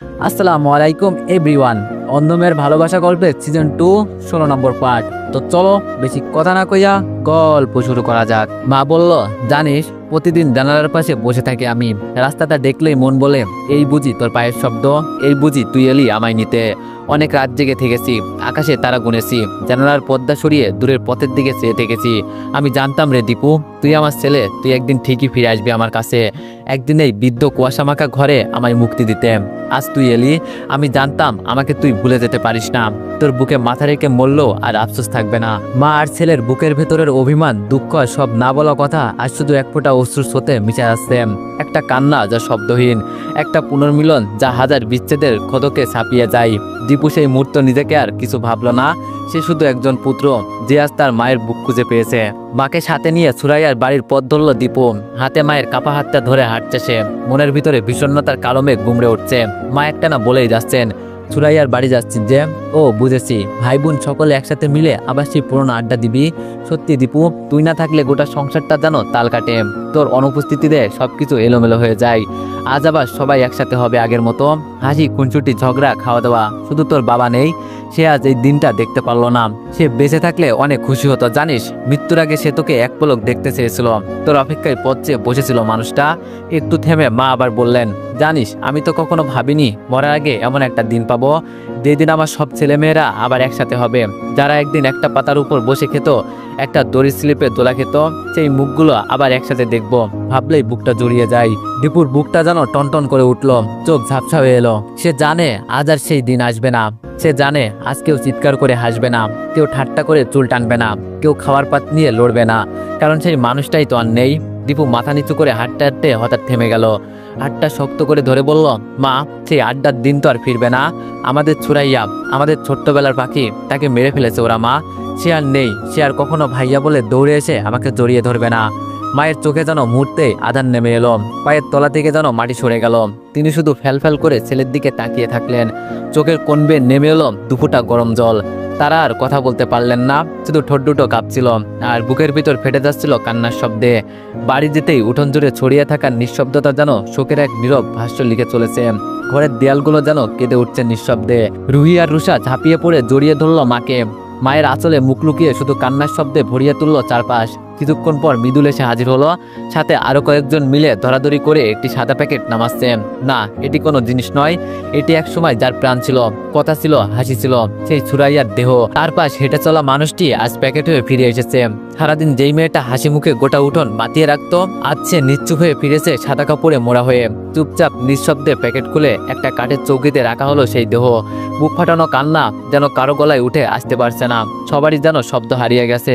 আসসালামু আলাইকুম এভরিওয়ান। অন্ধমের ভালোবাসা গল্পের সিজন টু ষোলো নম্বর পার্ট। তো চলো বেশি কথা না কইয়া গল্প শুরু করা যাক। মা বলল, জানিস, প্রতিদিন জানালার পাশে বসে থাকি আমি। রাস্তাটা দেখলেই মন বলে, এই বুঝি তোর পায়ের শব্দ, এই বুঝি তুই এলি আমায় নিতে। অনেক রাত জেগে থেকেছি, আকাশে তারা গুনেছি, জানালার পর্দা সরিয়ে দূরের পথের দিকে চেয়ে থেকেছি। আমি জানতাম রে দীপু, তুই আমার ছেলে, তুই একদিন ঠিকই ফিরে আসবি আমার কাছে। একদিন এই বৃদ্ধ কুয়াশা মাখা ঘরে আমায় মুক্তি দিতে। আজ তুই এলি, আমি জানতাম আমাকে তুই ভুলে যেতে পারিস না। তোর বুকে মাথা রেখে মরলো আর আফসোস থাকবে। না। মা আর ছেলের বুকের ভেতরের অভিমান, দুঃখ, সব না বলা কথা আজ শুধু এক ফোঁটা অশ্রুর স্রোতে মিশে আসছে। একটা কান্না যা শব্দহীন, একটা পুনর্মিলন যা হাজার বিচ্ছেদের ক্ষতকে ছাপিয়ে যায়। দীপু সেই মুহূর্ত নিজেকে আর কিছু ভাবল না, সে শুধু একজন পুত্র যে আজ তার মায়ের বুক খুঁজে পেয়েছে। মাকে সাথে নিয়ে সুরাইয়ার বাড়ির পথ ধরল দীপু। হাতে মায়ের কাপা হাতটা ধরে হাঁটছে সে। মনের ভিতরে বিষণ্ণতার কালো মেঘ গুমড়ে উঠছে। মা একটা না বলেই যাচ্ছেন সুরাইয়ার বাড়ি যাচ্ছি যে, ও, বুঝেছি। ভাই বোন সকলে একসাথে মিলে আবার সেই পুরনো আড্ডা দিবি। সত্যি দীপু, তুই না থাকলে গোটা সংসারটা যেন তাল কাটে। তোর অনুপস্থিতিতে সবকিছু এলোমেলো হয়ে যায়। আজ আবার সবাই একসাথে হবে আগের মতো। হাসি খুনচুটি ঝগড়া খাওয়া দাওয়া শুধু তোর বাবা নেই, সে আজ এই দিনটা দেখতে পারল না। সে বেঁচে থাকলে অনেক খুশি হতো, জানিস? মৃত্যুর আগে সে তোকে এক পলক দেখতে চেয়েছিল। তোর অপেক্ষায় পথ বসেছিল মানুষটা। একটু থেমে মা আবার বললেন, জানিস, আমি তো কখনো ভাবিনি, মরার আগে এমন একটা দিন পাবো। যেদিন আমার সব ছেলেমেয়েরা আবার একসাথে হবে। যারা একদিন একটা পাতার উপর বসে খেত একটা দড়ি স্লিপে দোলা খেত, সেই মুখগুলো আবার একসাথে দেখব। ভাবলেই বুকটা জড়িয়ে যায়। দীপুর বুকটা যেন টনটন করে উঠল, চোখ ঝাপসা হয়ে এলো। সে জানে আজ আর সেই দিন আসবে না। সে জানে আজ কেউ চিৎকার করে হাসবে না, কেউ ঠাট্টা করে চুল টানবে না, কেউ খাওয়ার পাত নিয়ে লড়বে না, কারণ সেই মানুষটাই তো আর নেই। দীপু মাথা নিচু করে হাঁটতে হাঁটতে হঠাৎ থেমে গেল। হাতটা শক্ত করে ধরে বলল, মা, সেই আড্ডার দিন তো আর ফিরবে না। আমাদের ছুরাইয়া, আমাদের ছোট্টবেলার পাখি, তাকে মেরে ফেলেছে ওরা, মা। সে আর নেই, সে আর কখনো ভাইয়া বলে দৌড়ে এসে আমাকে জড়িয়ে ধরবে না। মায়ের চোখে যেন মুহূর্তে আধার নেমে এলো, পায়ের তলা থেকে যেন মাটি সরে গেল। তিনি শুধু ফ্যাল ফ্যাল করে ছেলের দিকে তাকিয়ে থাকলেন। চোখের কোনবে নেমে এলো দুফুটা গরম জল। তারা আর কথা বলতে পারলেন না। শুধু ঠোঁট দুটো কাঁপছিল আর বুকের ভিতর ফেটে যাচ্ছিল কান্নার শব্দে। বাড়ি যেতেই উঠোন জুড়ে ছড়িয়ে থাকা নিঃশব্দতা যেন শোকের এক নীরব ভাষ্য লিখে চলেছে। ঘরের দেয়ালগুলো যেন কেঁদে উঠছে নিঃশব্দে। রুহি আর রুষা ঝাঁপিয়ে পড়ে জড়িয়ে ধরল মাকে। মায়ের আঁচলে মুখ লুকিয়ে শুধু কান্নার শব্দে ভরিয়ে তুলল চারপাশ। কিছুক্ষণ পর মৃদুল এসে হাজির হলো। সাথে আরও কয়েকজন মিলে ধরাধরি করে একটি সাদা প্যাকেট নামাচ্ছে না, এটি কোনো জিনিস নয়। এটি এক সময় যার প্রাণ ছিল, কথা ছিল, হাসি ছিল, সেই ছুরাইয়ার দেহ। তার পাশ হেঁটে চলা মানুষটি আজ প্যাকেট হয়ে ফিরে এসেছে। সারাদিন যেই মেয়েটা হাসি মুখে গোটা উঠোন বাতিয়ে রাখতো, আজ সে নিশ্চুপ হয়ে ফিরেছে সাদা কাপড়ে মোড়া হয়ে। চুপচাপ নিঃশব্দে প্যাকেট খুলে একটা কাঠের চৌকিতে রাখা হলো সেই দেহ। বুক ফাটানো কান্না যেন কারও গলায় উঠে আসতে পারছে না। সবারই যেন শব্দ হারিয়ে গেছে।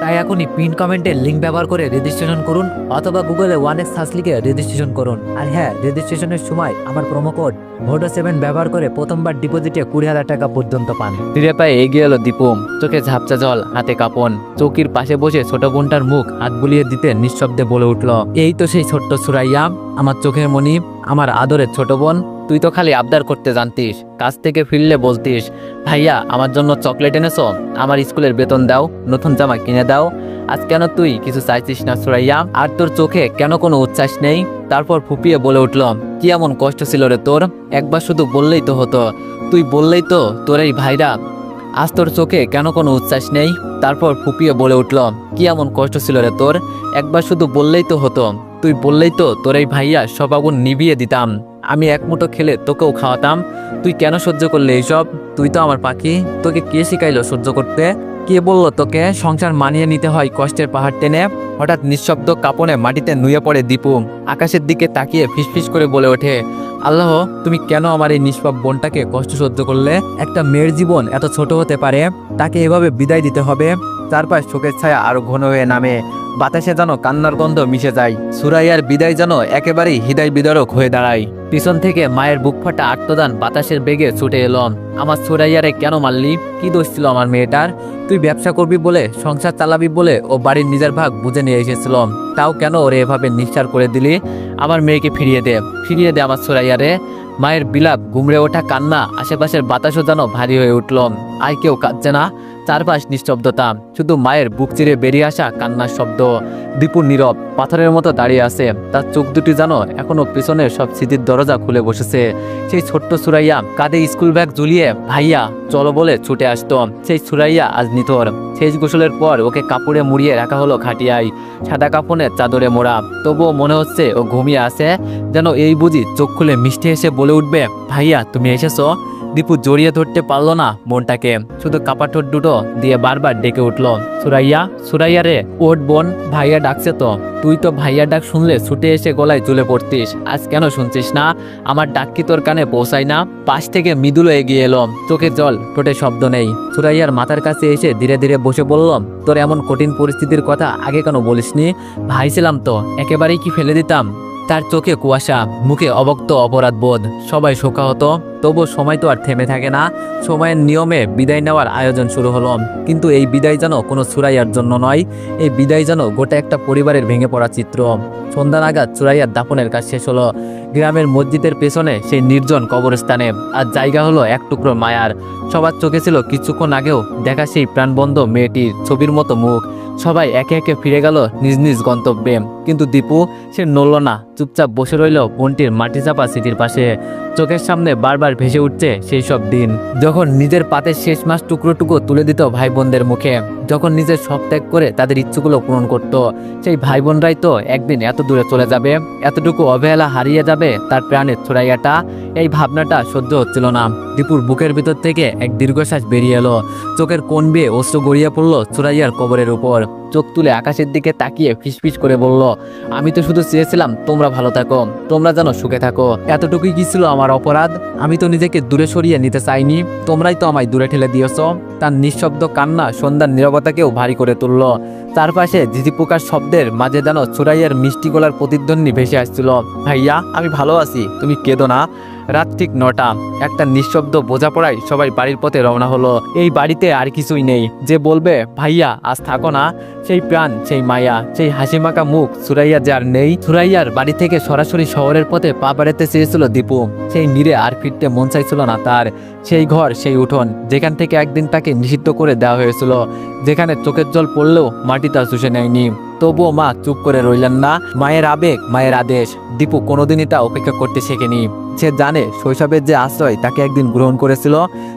তাই এখনই পিন কমেন্টের লিঙ্ক ব্যবহার করে রেজিস্ট্রেশন করুন, অথবা গুগলে ওয়ান এক্স সার্চ লিখে রেজিস্ট্রেশন করুন। আর হ্যাঁ রেজিস্ট্রেশনের সময় আমার প্রোমো কোড ভোটো সেভেন ব্যবহার করে প্রথমবার ডিপোজিটে কুড়ি হাজার টাকা পর্যন্ত পান। ধীরে পায়ে এগিয়ে এলো দীপম। চোখে ঝাপচা জল, হাতে কাপন। চৌকির পাশে বসে ছোট বোনটার মুখ হাত বুলিয়ে দিতে নিঃশব্দে বলে উঠল, এই তো সেই ছোট্ট সুরাইয়া, আমার চোখের মনি, আমার আদরের ছোট বোন তুই তো খালি আবদার করতে জানতিস, কাজ থেকে ফিরলে বলতিস, ভাইয়া, আমার জন্য চকলেট এনেছো? আমার স্কুলের বেতন দাও, নতুন জামা কিনে দাও। আজ কেন তুই কিছু চাইছিস না সুরাইয়া? আর তোর চোখে কেন কোনো উচ্ছ্বাস নেই? তারপর ফুপিয়ে বলে উঠল, কি এমন কষ্ট ছিল রে তোর? একবার শুধু বললেই তো হতো। তুই বললেই তো তোর এই ভাইরা, আজ তোর চোখে কেন কোনো উচ্ছ্বাস নেই? তারপর ফুপিয়ে বলে উঠল, কি এমন কষ্ট ছিল রে তোর? একবার শুধু বললেই তো হতো। তুই বললেই তো তোর এই ভাইয়া সব আগুন নিভিয়ে দিতাম। আমি এক মুঠো খেলে তোকেও খাওয়াতাম। তুই কেন সহ্য করলে এইসব? তুই তো আমার পাখি। তোকে কে শিখাইলো সহ্য করতে? কে বলল তোকে সংসার মানিয়ে নিতে হয় কষ্টের পাহাড় টেনে? হঠাৎ নিঃশব্দ কাপনে মাটিতে নুয়ে পড়ে দীপু। আকাশের দিকে তাকিয়ে ফিসফিস করে বলে ওঠে, আল্লাহ, তুমি কেন আমার এই নিষ্পাপ বোনটাকে কষ্ট সহ্য করলে? একটা মেয়ের জীবন এত ছোট হতে পারে, তাকে এভাবে বিদায় দিতে হবে? চারপাশ শোকের ছায়া আরও ঘন হয়ে নামে। বাতাসে যেন কান্নার গন্ধ মিশে যায়। সুরাইয়ার বিদায় যেন একেবারেই হৃদয় বিদারক হয়ে দাঁড়ায়। পিছন থেকে মায়ের বুক ফাটা আত্মদান বাতাসের বেগে ছুটে এলাম আমার সুরাইয়ারে কেন মারলি? কি দোষ ছিল আমার মেয়েটার? তুই ব্যবসা করবি বলে, সংসার চালাবি বলে ও বাড়ির নিজের ভাগ বুঝে নিয়ে এসেছিলাম তাও কেন ওরে এভাবে নিঃসার করে দিলি? আমার মেয়েকে ফিরিয়ে দে ফিরিয়ে দে আমার সুরাইয়ারে। মায়ের বিলাপ গুমড়ে ওঠা কান্না আশেপাশের বাতাসও যেন ভারী হয়ে উঠল। আর কেউ কাঁদছে না? চারপাশ নিস্তব্ধতা, শুধু মায়ের বুক চিরে বেরিয়ে আসা কান্নার শব্দ। দীপু নীরব, পাথরের মতো দাঁড়িয়ে আছে, তার চোখ দুটি যেন এখনও পিছনে সব স্মৃতির দরজা খুলে বসেছে। সেই ছোট্ট সুরাইয়া কাঁধে স্কুল ব্যাগ ঝুলিয়ে, ভাইয়া, চলো বলে ছুটে আসতো। সেই সুরাইয়া আজ নিথর। শেষ গোসলের পর ওকে কাপড়ে মুড়িয়ে রাখা হলো খাটিয়ায়, সাদা কাপড়ে চাদরে মোড়া। তবুও মনে হচ্ছে ও ঘুমিয়ে আছে, যেন এই বুঝি চোখ খুলে মিষ্টি এসে বলে উঠবে, ভাইয়া, তুমি এসেছ? দীপু জড়িয়ে ধরতে পারল না মনটাকে। শুধু কাপাঠোর দুটো দিয়ে বারবার ডেকে উঠল। সুরাইয়া সুরাইয়া রে ওট বোন, ভাইয়া ডাকছে তো। তুই তো ভাইয়া ডাক শুনলে ছুটে এসে গলায় চলে পড়তিস। আজ কেন শুনছিস না? আমার ডাক কি তোর কানে পৌঁছায় না? পাশ থেকে মৃদুলো এগিয়ে এলো। চোখে জল, ঠোঁটে শব্দ নেই। সুরাইয়ার মাথার কাছে এসে ধীরে ধীরে বসে বললাম তোর এমন কঠিন পরিস্থিতির কথা আগে কেন বলিসনি? ভাই ছিলাম তো, একেবারেই কি ফেলে দিতাম? তার চোখে কুয়াশা, মুখে অবক্ত অপরাধ বোধ, সবাই শোকা হতো তবু সময় তো আর থেমে থাকে না। সময়ের নিয়মে বিদায় নেওয়ার আয়োজন শুরু হলো। কিন্তু এই বিদায় যেন কোনো সুরাইয়ার জন্য নয়, এই বিদায় যেন গোটা একটা পরিবারের ভেঙে পড়া চিত্র। সন্ধ্যা নাগাদ চুরাইয়ার দাপনের কাজ শেষ হলো। গ্রামের মসজিদের পেছনে সেই নির্জন কবরস্থানে। আর জায়গা হলো এক টুকরো মায়ার। সবার চোখে ছিল কিছুক্ষণ আগেও দেখা সেই প্রাণবন্ধ মেয়েটির ছবির মতো মুখ। সবাই একে একে ফিরে গেল নিজ নিজ গন্তব্যে। কিন্তু দীপু, সে নড়ল না, চুপচাপ বসে রইল বোনটির মাটি চাপা সিটির পাশে। চোখের সামনে বারবার ভেসে উঠছে সেই সব দিন। যখন নিজের পাতের শেষ মাস টুকরো টুকরো তুলে দিত ভাই বোনদের মুখে। যখন নিজের সব ত্যাগ করে তাদের ইচ্ছুগুলো পূরণ করত, সেই ভাই বোনরাই তো একদিন এত দূরে চলে যাবে, এতটুকু অবহেলা হারিয়ে যাবে তার প্রাণের ছড়াইয়াটা, এই ভাবনাটা সহ্য হচ্ছিল না। দীপুর বুকের ভিতর থেকে এক দীর্ঘশ্বাস বেরিয়ে এলো। চোখের কোন বেয়ে অস্ত্র গড়িয়ে পড়ল চুরাইয়ার কবরের উপর। চোখ তুলে আকাশের দিকে তাকিয়ে ফিসফিস করে বলল, আমি তো শুধু চেয়েছিলাম তোমরা ভালো থাকো, তোমরা যেন সুখে থাকো। এতটুকুই কি ছিল আমার অপরাধ? আমি তো নিজেকে দূরে সরিয়ে নিতে চাইনি। তোমরাই তো আমায় দূরে ঠেলে দিয়েছ। তার নিঃশব্দ কান্না সন্ধ্যার নিরবতাকেও ভারী করে তুলল। চারপাশে ঝিঝি পোকার শব্দের মাঝে যেন চুরাইয়ের মিষ্টি গলার প্রতিদ্বন্দ্বী ভেসে আসছিল। ভাইয়া, আমি ভালো আছি। তুমি কেঁদো না। রাত ঠিক নটা। একটা নিঃশব্দ বোঝাপড়ায় সবাই বাড়ির পথে রওনা হলো। এই বাড়িতে আর কিছুই নেই। যে বলবে, ভাইয়া, আজ থাকো না। সেই প্রাণ, সেই মায়া, সেই হাসিমাখা মুখ সুরাইয়া যার নেই সুরাইয়ার বাড়ি থেকে সরাসরি শহরের পথে পা বাড়াতে চেয়েছিল দীপু। সেই নীরে আর ফিরতে মন চাইছিল না তার। সেই ঘর, সেই উঠোন, যেখান থেকে একদিন তাকে নিষিদ্ধ করে দেওয়া হয়েছিল। যেখানে চোখের জল পড়লেও মাটি তা শুষে নেয়নি। তবুও মা চুপ করে রইলেন না। মায়ের আবেগ, মায়ের আদেশ। দীপু কোনোদিনই তা উপেক্ষা করতে শেখেনি। সে জানে শৈশবের যে আশ্রয় তাকে একদিন গ্রহণ করেছিল,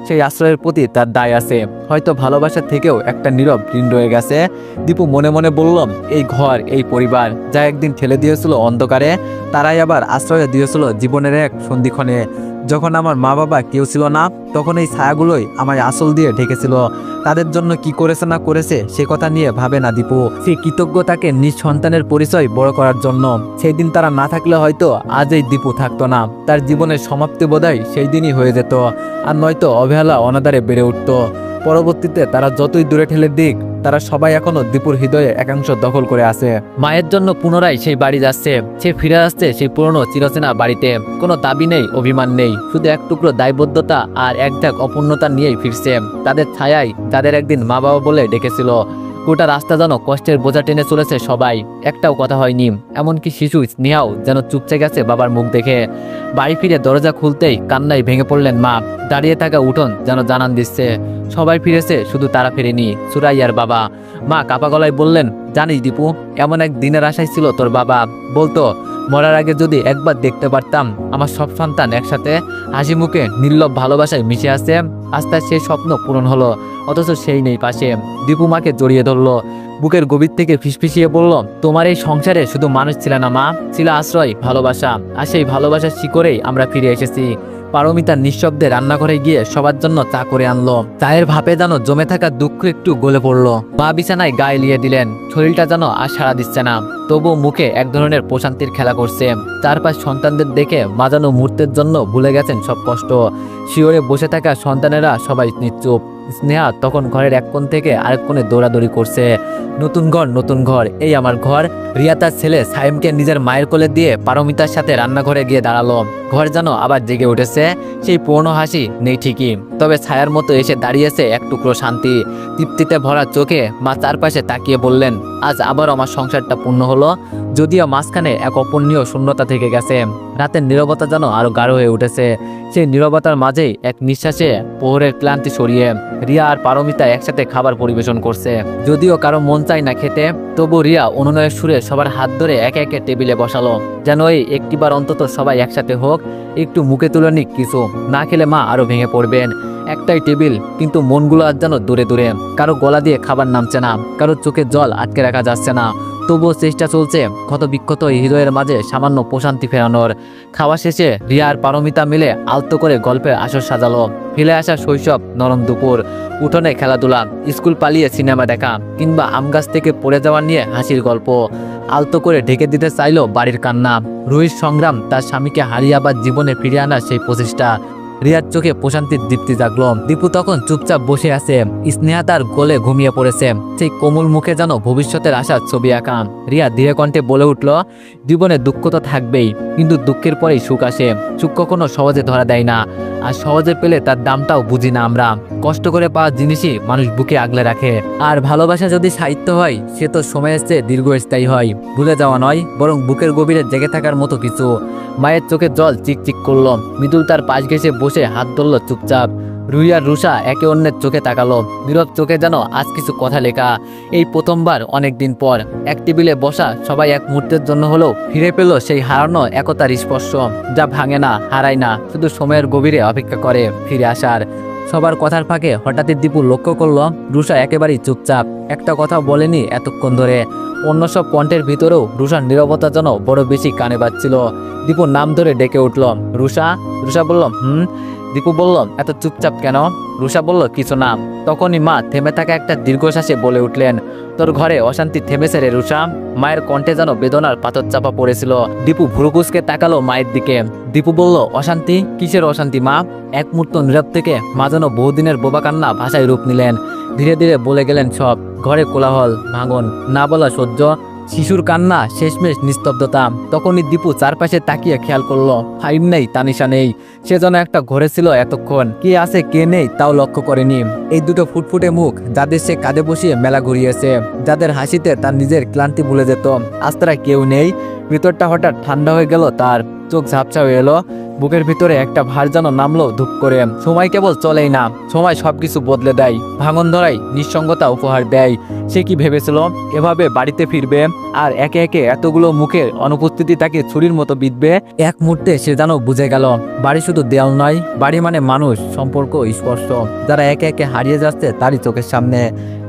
সেই আশ্রয়ের প্রতি তার দায় আছে। হয়তো ভালোবাসা থেকেও একটা নীরব ঋণ রয়ে গেছে। দীপু মনে মনে বললাম এই ঘর, এই পরিবার, যা একদিন ঠেলে দিয়েছিল অন্ধকারে, তারাই আবার আশ্রয় দিয়েছিল জীবনের এক সন্ধিক্ষণে। যখন আমার মা বাবা কেউ ছিল না, তখন এই ছায়াগুলোই আমায় আসল দিয়ে ঢেকেছিল। তাদের জন্য কি করেছে না করেছে, সে কথা নিয়ে ভাবে না দীপু। সে কৃতজ্ঞ তাকে নিজ সন্তানের পরিচয় বড় করার জন্য। সেই দিন তারা না থাকলে হয়তো আজ এই দীপু থাকতো না। তার জীবনের সমাপ্তি বোধহয় সেই দিনই হয়ে যেত। আর নয়তো অবহেলা অনাদারে বেড়ে উঠতো। পরবর্তীতে তারা যতই দূরে ঠেলে দিক তারা সবাই এখনও দীপুর হৃদয়ে একাংশ দখল করে আছে। মায়ের জন্য পুনরায় সেই বাড়ি যাচ্ছে, সে ফিরে আসছে সেই পুরনো চিরচেনা বাড়িতে। কোনো দাবি নেই, অভিমান নেই, শুধু এক টুকরো দায়বদ্ধতা আর এক ঝাঁক অপূর্ণতা নিয়েই ফিরছে। তাদের ছায়াই তাদের একদিন মা বাবা বলে ডেকেছিল। গোটা রাস্তা যেন কষ্টের বোঝা টেনে চলেছে সবাই। একটাও কথা হয়নি। এমনকি শিশু স্নেহাও যেন চুপচে গেছে বাবার মুখ দেখে। বাড়ি ফিরে দরজা খুলতেই কান্নায় ভেঙে পড়লেন মা। দাঁড়িয়ে থাকা উঠোন যেন জানান দিচ্ছে, সবাই ফিরেছে, শুধু তারা ফেরেনি, সুরাইয়ার বাবা। মা কাপা গলায় বললেন, জানিস দীপু, এমন এক দিনের আশাই ছিল তোর বাবা। বলতো মরার আগে যদি একবার দেখতে পারতাম আমার সব সন্তান একসাথে হাসি মুখে নির্লভ ভালোবাসায় মিশে আছে আস্তে আস্তে সেই স্বপ্ন পূরণ হলো, অথচ সেই নেই পাশে। দীপু মাকে জড়িয়ে ধরলো, বুকের গভীর থেকে ফিসফিসিয়ে বলল, তোমার এই সংসারে শুধু মানুষ ছিল না মা, ছিল আশ্রয়, ভালোবাসা, আর সেই ভালোবাসার শিকরেই আমরা ফিরে এসেছি। পারমিতার নিঃশব্দে রান্নাঘরে গিয়ে সবার জন্য চা করে আনলো। চায়ের ভাপে যেন জমে থাকা দুঃখ একটু গলে পড়ল। মা বিছানায় গায়ে লিয়ে দিলেন। শরীরটা যেন আর সাড়া দিচ্ছে না। তবু মুখে এক ধরনের প্রশান্তির খেলা করছে। চারপাশ সন্তানদের দেখে মা যেন মুহূর্তের জন্য ভুলে গেছেন সব কষ্ট। শিওরে বসে থাকা সন্তানেরা সবাই নিশ্চুপ স্নেহা তখন ঘরের এক কোণ থেকে আরেক কোণে দৌড়াদৌড়ি করছে। নতুন ঘর নতুন ঘর, এই আমার ঘর। রিয়া তার ছেলে সাইমকে নিজের মায়ের কোলে দিয়ে পারমিতার সাথে রান্নাঘরে গিয়ে দাঁড়াল। ঘর যেন আবার জেগে উঠেছে, সেই পুরনো হাসি নেই ঠিকই। তবে ছায়ার মতো এসে দাঁড়িয়েছে এক টুকরো শান্তি। তৃপ্তিতে ভরা চোখে মা চারপাশে তাকিয়ে বললেন, আজ আবার আমার সংসারটা পূর্ণ হলো, যদিও মাঝখানে এক অপূর্ণীয় শূন্যতা থেকে গেছে। রাতের নীরবতা যেন আরও গাঢ় হয়ে উঠেছে। সেই নীরবতার মাঝেই এক নিঃশ্বাসে পোহরের ক্লান্তি সরিয়ে রিয়া আর পারমিতা একসাথে খাবার পরিবেশন করছে। যদিও কারও মন চাই না খেতে, তবু রিয়া অনুনয়ের সুরে সবার হাত ধরে একে একে টেবিলে বসালো। যেন এই একটিবার অন্তত সবাই একসাথে হোক, একটু মুখে তুলে নিক কিছু। না খেলে মা আরও ভেঙে পড়বেন। একটাই টেবিল, কিন্তু মনগুলো আজ যেন দূরে দূরে। কারও গলা দিয়ে খাবার নামছে না, কারও চোখে জল আটকে রাখা যাচ্ছে না। তবুও চেষ্টা চলছে ক্ষত বিক্ষত হৃদয়ের মাঝে সামান্য প্রশান্তি ফেরানোর। খাওয়া শেষে রিয়ার পারমিতা মিলে আলতো করে গল্পের আসর সাজালো। ফিরে আসা শৈশব, নরম দুপুর, উঠোনে খেলাধুলা, স্কুল পালিয়ে সিনেমা দেখা, কিংবা আম গাছ থেকে পড়ে যাওয়া নিয়ে হাসির গল্প। আলতো করে ঢেকে দিতে চাইলো বাড়ির কান্না। রুহির সংগ্রাম তার স্বামীকে হারিয়ে আবার জীবনে ফিরিয়ে আনার সেই প্রচেষ্টা। রিয়ার চোখে প্রশান্তির দীপ্তি জাগলো। দীপু তখন চুপচাপ বসে আছে। স্নেহা তার গোলে ঘুমিয়ে পড়েছে। সেই কোমল মুখে যেন ভবিষ্যতের আশার ছবি আঁকা। রিয়া ধীরে কণ্ঠে বলে উঠল, জীবনে দুঃখ তো থাকবেই, কিন্তু দুঃখের পরেই সুখ আসে। সুখ কখনো সহজে ধরা দেয় না। আর সহজে পেলে তার দামটাও বুঝি না আমরা। কষ্ট করে পাওয়া জিনিসই মানুষ বুকে আগলে রাখে। আর ভালোবাসা যদি সাহিত্য হয়, সে তো সময়ের চেয়ে দীর্ঘস্থায়ী হয়। ভুলে যাওয়া নয়, বরং বুকের গভীরে জেগে থাকার মতো কিছু। মায়ের চোখে জল চিকচিক করল। মৃদুল তার পাশ ঘেসে বসে হাত ধরল চুপচাপ। রুই আর রুষা একে অন্যের চোখে তাকালো। নীরব চোখে যেন আজ কিছু কথা লেখা। এই প্রথমবার অনেক দিন পর। এক টেবিলে বসা সবাই এক মুহূর্তের জন্য হলেও ফিরে পেল সেই হারানো একতার স্পর্শ, যা ভাঙে না, হারায় না, শুধু সময়ের গভীরে অপেক্ষা করে ফিরে আসার। সবার কথার ফাঁকে হঠাৎই দীপু লক্ষ্য করল রুষা একেবারেই চুপচাপ। একটা কথা বলেনি এতক্ষণ ধরে। অন্য সব কণ্ঠের ভিতরেও রুষার নিরবতা যেন বড় বেশি কানে বাজছিল। দীপুর নাম ধরে ডেকে উঠল রুষা রুষা বলল, হুম? দীপু বলল, এত চুপচাপ কেন? রুষা বলল, কিছু না। তখনই মা থেমে থাকা একটা দীর্ঘশ্বাসে বলে উঠলেন, তোর ঘরে অশান্তি থেমেছে রে রুষা মায়ের কণ্ঠে যেন বেদনার পাথর চাপা পড়েছিল। দীপু ভুরুকুসকে তাকালো মায়ের দিকে। দীপু বলল, অশান্তি? কিসের অশান্তি মা? এক মুহূর্ত নীরব থেকে মা যেন বহুদিনের বোবা কান্না ভাষায় রূপ নিলেন। ধীরে ধীরে বলে গেলেন সব, ঘরে কোলাহল, ভাঙন, না বলা সহ্য শিশুর কান্না, শেষমেশ নিস্তব্ধতা। তখনই দীপু চারপাশে তাকিয়ে খেয়াল করল। ফাইন নেই, তানিশা নেই। সে যেন একটা ঘরে ছিল এতক্ষণ। কে আছে, কে নেই, তাও লক্ষ্য করেনি। এই দুটো ফুটফুটে মুখ, যাদের সে কাঁধে বসিয়ে মেলা ঘুরিয়েছে। যাদের হাসিতে তার নিজের ক্লান্তি ভুলে যেত। আজ তারা কেউ নেই। ভিতরটা হঠাৎ ঠান্ডা হয়ে গেল তার। চোখ ঝাপসা হয়ে এলো। বুকের ভিতরে একটা ভার যেন নামলো ধূপ করে। সময় কেবল চলেই না, সময় সবকিছু বদলে দেয়। ভাঙন ধরাই নিঃসঙ্গতা উপহার দেয়। সে কি ভেবেছিল? এভাবে বাড়িতে ফিরবে আর একে একে এতগুলো মুখের অনুপস্থিতি তাকে ছুরির মতো বিঁধবে? এক মুহূর্তে সে যেন বুঝে গেল, বাড়ি শুধু দেয়াল নয়, বাড়ি মানে মানুষ, সম্পর্ক স্পর্শ যারা একে একে হারিয়ে যাচ্ছে তারই চোখের সামনে।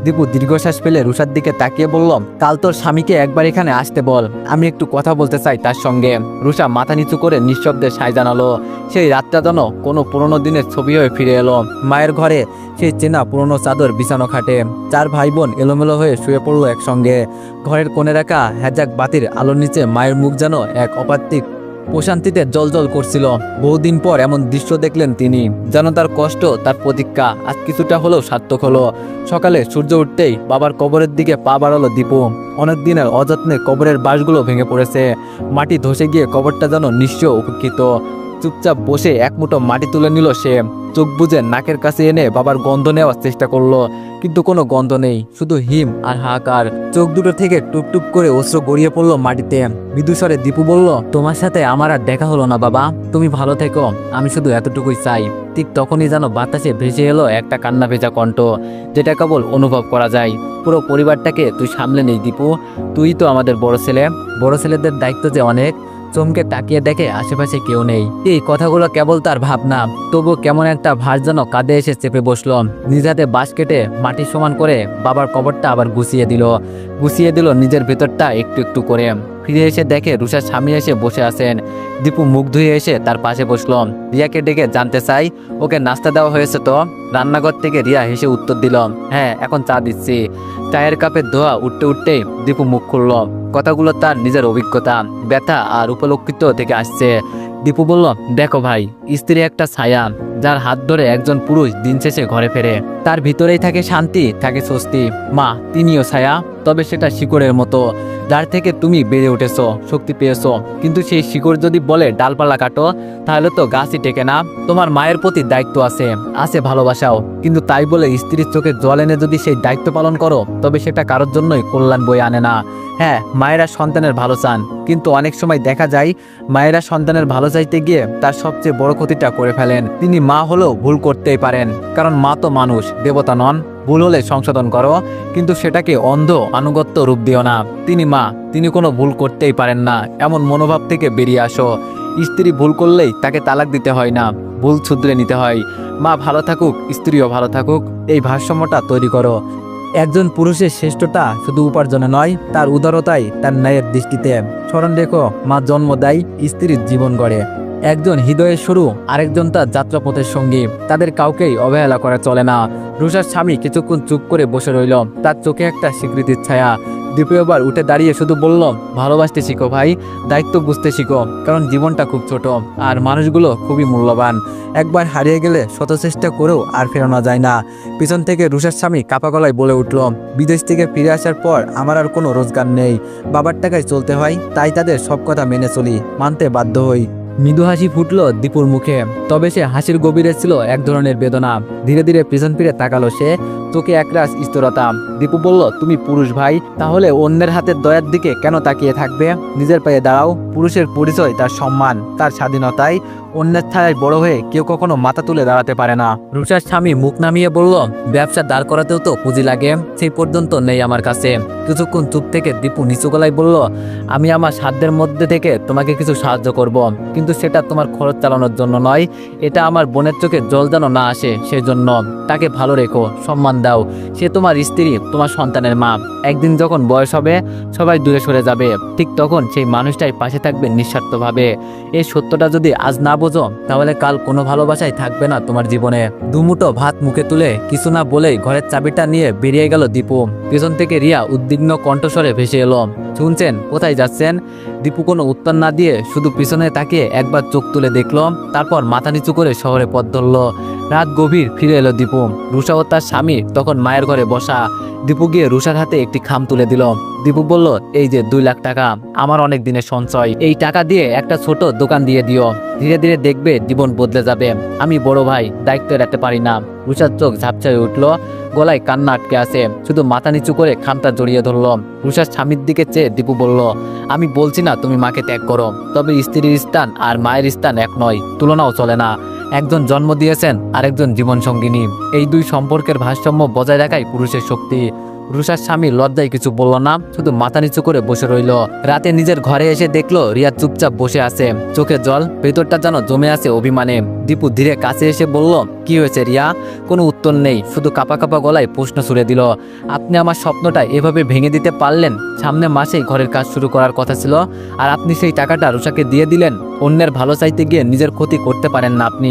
দীপু দীর্ঘশ্বাস ফেলে রুষার দিকে তাকিয়ে বলল, কাল তোর স্বামীকে একবার এখানে আসতে বল। আমি একটু কথা বলতে চাই তার সঙ্গে। রুষা মাথা নিচু করে নিঃশব্দে সায় জানালো, সেই রাতটা যেন কোনো পুরনো দিনের ছবি হয়ে ফিরে এলো। মায়ের ঘরে সেই চেনা পুরনো চাদর বিছানো খাটে। চার ভাই বোন এলোমেলো হয়ে শুয়ে পড়ল একসঙ্গে। ঘরের কোণে রাখা হ্যাজাক বাতির আলোর নিচে মায়ের মুখ যেন এক অপাত্তিক প্রশান্তিতে জলজল করছিল। বহুদিন পর এমন দৃশ্য দেখলেন তিনি, যেন তার কষ্ট, তার প্রতীক্ষা আজ কিছুটা হলেও সার্থক হলো। সকালে সূর্য উঠতেই বাবার কবরের দিকে পা বাড়ালো দীপু। অনেক দিনের অযত্নে কবরের বাঁশগুলো ভেঙে পড়েছে। মাটি ধসে গিয়ে কবরটা যেন নিঃস্ব উপেক্ষিত চুপচাপ বসে এক মুঠো মাটি তুলে নিল সে। চোখ বুঝে নাকের কাছে এনে বাবার গন্ধ নেওয়ার চেষ্টা করল, কিন্তু কোনো গন্ধ নেই, শুধু হিম আর হাহাকার। চোখ দুটো থেকে টুপটুপ করে অস্ত্র গড়িয়ে পড়ল মাটিতে। বিদুস্বরে দীপু বলল, তোমার সাথে আমার আর দেখা হলো না, বাবা। তুমি ভালো থেকো, আমি শুধু এতটুকুই চাই। ঠিক তখনই যেন বাতাসে ভেসে এলো একটা কান্না ভেজা কণ্ঠ, যেটা কেবল অনুভব করা যায়। পুরো পরিবারটাকে তুই সামলে নেই, দীপু। তুই তো আমাদের বড় ছেলে। বড় ছেলেদের দায়িত্ব যে অনেক। চমকে তাকিয়ে দেখে আশেপাশে কেউ নেই। এই কথাগুলো কেবল তার ভাবনা। তবু কেমন একটা ভার যেন কাঁধে এসে চেপে বসল। নিজ হাতে বাঁশ কেটে মাটি সমান করে বাবার কবরটা আবার গুছিয়ে দিল। গুছিয়ে দিল নিজের ভেতরটা একটু একটু করে। ফিরে এসে দেখে রুষার স্বামী এসে বসে আছেন। দীপু মুখ ধুয়ে এসে তার পাশে বসল। রিয়াকে ডেকে জানতে চাই, ওকে নাস্তা দেওয়া হয়েছে তো? রান্নাঘর থেকে রিয়া হেসে উত্তর দিল হ্যাঁ এখন চা দিচ্ছি। চায়ের কাপের ধোয়া উঠতে উঠতেই দীপু মুখ খুলল। কথাগুলো তার নিজের অভিজ্ঞতা, ব্যথা আর উপলক্ষিত থেকে আসছে। দীপু বলল, দেখো ভাই, স্ত্রী একটা ছায়া, যার হাত ধরে একজন পুরুষ দিন শেষে ঘরে ফেরে। তার ভিতরেই থাকে শান্তি, থাকে স্বস্তি। মা, তিনিও ছায়া, তবে সেটা শিকড়ের মতো। যার থেকে তুমি বেড়ে উঠেছো, শক্তি পেয়েছ। কিন্তু সেই শিকড় যদি বলে, ডালপালা কাটো, তাহলে তো গাছই টেকে না। তোমার মায়ের প্রতি দায়িত্ব আছে আছে ভালোবাসাও। কিন্তু তাই বলে স্ত্রীর চোখে জল এনে যদি সেই দায়িত্ব পালন করো, তবে সেটা কারোর জন্যই কল্যাণ বই আনে না। হ্যাঁ মায়েরা সন্তানের ভালো চান। কিন্তু অনেক সময় দেখা যায়, মায়েরা সন্তানের ভালো চাইতে গিয়ে তার সবচেয়ে বড় ক্ষতিটা করে ফেলেন। তিনি মা হলেও ভুল করতেই পারেন, কারণ মা তো মানুষ। দেবতা নন, ভুল হলে সংশোধন করো, কিন্তু সেটাকে অন্ধ, আনুগত্য রূপ দিও না। তিনি মা, তিনি কোনো ভুল করতেই পারেন না। এমন মনোভাব থেকে বেরিয়ে আসো। স্ত্রী ভুল করলেই তাকে তালাক দিতে হয় না। ভুল শুধরে নিতে হয়। মা ভালো থাকুক, স্ত্রীও ভালো থাকুক, এই ভারসাম্যটা তৈরি করো। একজন পুরুষের শ্রেষ্ঠতা শুধু উপার্জনে নয়, তার উদারতাই তার ন্যায়ের দৃষ্টিতে। স্মরণ রেখো, মা জন্ম দেয়, স্ত্রীর জীবন গড়ে। একজন হৃদয়ের শুরু, আরেকজন তার যাত্রাপথের সঙ্গী। তাদের কাউকেই অবহেলা করা চলে না। রুষার স্বামী কিছুক্ষণ চুপ করে বসে রইল। তার চোখে একটা স্বীকৃতির ছায়া। দ্বিতীয়বার উঠে দাঁড়িয়ে শুধু বলল, ভালোবাসতে শিখো ভাই, দায়িত্ব বুঝতে শিখো, কারণ জীবনটা খুব ছোট, আর মানুষগুলো খুবই মূল্যবান। একবার হারিয়ে গেলে শত চেষ্টা করেও আর ফেরানো যায় না। পিছন থেকে রুষার স্বামী কাপা গলায় বলে উঠল, বিদেশ থেকে ফিরে আসার পর আমার আর কোনো রোজগার নেই। বাবার টাকায় চলতে হয়, তাই তাদের সব কথা মেনে চলি, মানতে বাধ্য হই। মৃদু হাসি ফুটল দীপুর মুখে। তবে সে হাসির গভীরে ছিল এক ধরনের বেদনা। ধীরে ধীরে পিছন ফিরে তাকালো সে চোখে একরাশ স্থিরতা। দীপু বলল, তুমি পুরুষ ভাই, তাহলে অন্যের হাতের দয়ার দিকে কেন তাকিয়ে থাকবে? নিজের পায়ে দাঁড়াও, পুরুষের পরিচয়, তার সম্মান, তার স্বাধীনতায় অন্যের ছায় বড় হয়ে কেউ কখনো মাথা তুলে দাঁড়াতে পারে না। রুষার স্বামী মুখ নামিয়ে বলল, ব্যবসা দাঁড় করাতেও তো পুঁজি লাগে, সেই পর্যন্ত নেই আমার কাছে। কিছুক্ষণ চুপ থেকে দীপু নিচু গলায় বলল, আমি আমার সাধ্যের মধ্যে থেকে তোমাকে কিছু সাহায্য করব, কিন্তু সেটা তোমার খরচ চালানোর জন্য নয়। এটা আমার বোনের চোখে জল যেন না আসে সেই জন্য তাকে ভালো রেখো, সম্মান দাও। সে তোমার স্ত্রী, তোমার সন্তানের মা। একদিন যখন বয়স হবে, সবাই দূরে সরে যাবে। ঠিক তখন সেই মানুষটাই পাশে থাকবে নিঃস্বার্থভাবে। এই সত্যটা যদি আজ না বোঝো, তাহলে কাল কোনো ভালোবাসাই থাকবে না তোমার জীবনে। দুমুটো ভাত মুখে তুলে কিছু না বলেই ঘরের চাবিটা নিয়ে বেরিয়ে গেল দীপু। পেছন থেকে রিয়া উদ্বিগ্ন কণ্ঠস্বরে ভেসে এলো। শুনছেন, কোথায় যাচ্ছেন? দীপু কোনো উত্তর না দিয়ে শুধু পিছনে তাকিয়ে একবার চোখ তুলে দেখল, তারপর মাথা নিচু করে শহরে পথ ধরলো। রাত গভীর ফিরে এলো দীপু। রুষা ও তার স্বামী তখন মায়ের ঘরে বসা। দীপু গিয়ে রুষার হাতে একটি খাম তুলে দিল। দীপু বলল, এই যে দুই লাখ টাকা, আমার অনেক দিনের সঞ্চয়। এই টাকা দিয়ে একটা ছোট দোকান দিয়ে দিও। ধীরে ধীরে দেখবে জীবন বদলে যাবে। আমি বড় ভাই, দায়িত্ব রাখতে পারি না। রুষার চোখ ঝাপছায় উঠল। গলায় কান্না আটকে আছে। শুধু মাথা নিচু করে খামটা জড়িয়ে ধরলো। রুষার স্বামীর দিকে চেয়ে দীপু বলল, আমি বলছি না তুমি মাকে ত্যাগ করো। তবে স্ত্রীর স্থান আর মায়ের স্থান এক নয়। তুলনাও চলে না। একজন জন্ম দিয়েছেন, আরেকজন জীবন সঙ্গিনী এই দুই সম্পর্কের ভারসাম্য বজায় রাখাই পুরুষের শক্তি। রুষার স্বামী লজ্জায় কিছু বলল না, শুধু মাথা নিচু করে বসে রইল। রাতে নিজের ঘরে এসে দেখল রিয়া চুপচাপ বসে আছে। চোখে জল, ভেতরটা যেন জমে আছে অভিমানে। দীপু ধীরে কাছে এসে বলল কি হয়েছে রিয়া? কোনো উত্তর নেই, শুধু কাপা কাপা গলায় প্রশ্ন ছুড়ে দিল। আপনি আমার স্বপ্নটা এভাবে ভেঙে দিতে পারলেন? সামনে মাসেই ঘরের কাজ শুরু করার কথা ছিল, আর আপনি সেই টাকাটা রুষাকে দিয়ে দিলেন? অন্যের ভালো চাইতে গিয়ে নিজের ক্ষতি করতে পারেন না আপনি।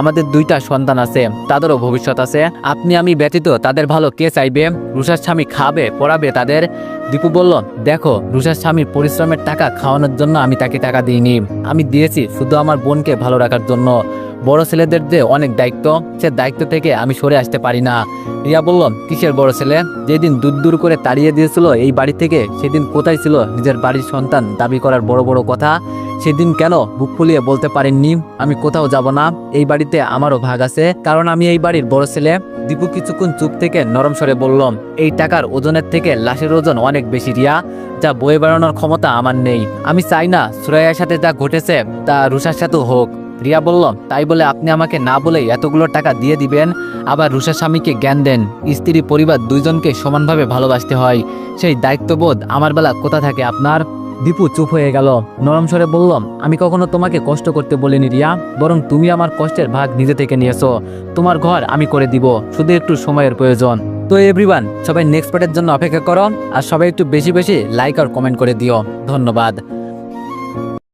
আমাদের দুইটা সন্তান আছে, তাদেরও ভবিষ্যৎ আছে। আপনি আমি ব্যতীত তাদের ভালো কে চাইবে? রুষার স্বামী খাবে, পড়াবে তাদের? দীপু বলল, দেখো রুষার স্বামীর পরিশ্রমের টাকা খাওয়ানোর জন্য আমি তাকে টাকা দিইনি। আমি দিয়েছি শুধু আমার বোনকে ভালো রাখার জন্য। বড় ছেলেদের যে অনেক দায়িত্ব, সে দায়িত্ব থেকে আমি সরে আসতে পারি না। রিয়া বলল, কিসের বড় ছেলে? যেদিন দূর দূর করে তাড়িয়ে দিয়েছিল এই বাড়ি থেকে, সেদিন কোথায় ছিল নিজের বাড়ির সন্তান? দাবি করার বড় বড় কথা, সেদিন কেন বুক ফুলিয়ে বলতে পারেননি? আমি কোথাও যাব না, এই বাড়িতে আমারও ভাগ আছে। কারণ আমি এই বাড়ির বড় ছেলে। দীপু কিছুক্ষণ চুপ থেকে নরম স্বরে বললাম এই টাকার ওজনের থেকে লাশের ওজন অনেক বেশি, রিয়া। যা বয়ে বেড়ানোর ক্ষমতা আমার নেই। আমি চাই না সুরাইয়ার সাথে যা ঘটেছে, তা রুষার সাথেও হোক। রিয়া বলল, তাই বলে আপনি আমাকে না বলে এতগুলো টাকা দিয়ে দিবেন? আবার রুষা স্বামীকে জ্ঞান দেন। স্ত্রী, পরিবার দুইজনকে সমানভাবে ভালোবাসতে হয়। সেই দায়িত্ববোধ আমার বেলা কোথা থাকে আপনার? দীপু চুপ হয়ে গেল। নরম স্বরে বললাম আমি কখনো তোমাকে কষ্ট করতে বলিনি রিয়া, বরং তুমি আমার কষ্টের ভাগ নিজে থেকে নিয়েছো। তোমার ঘর আমি করে দিব, শুধু একটু সময়ের প্রয়োজন। তো এভরিওয়ান সবাই নেক্সট পার্টের জন্য অপেক্ষা করো, আর সবাই একটু বেশি বেশি লাইক আর কমেন্ট করে দিও। ধন্যবাদ।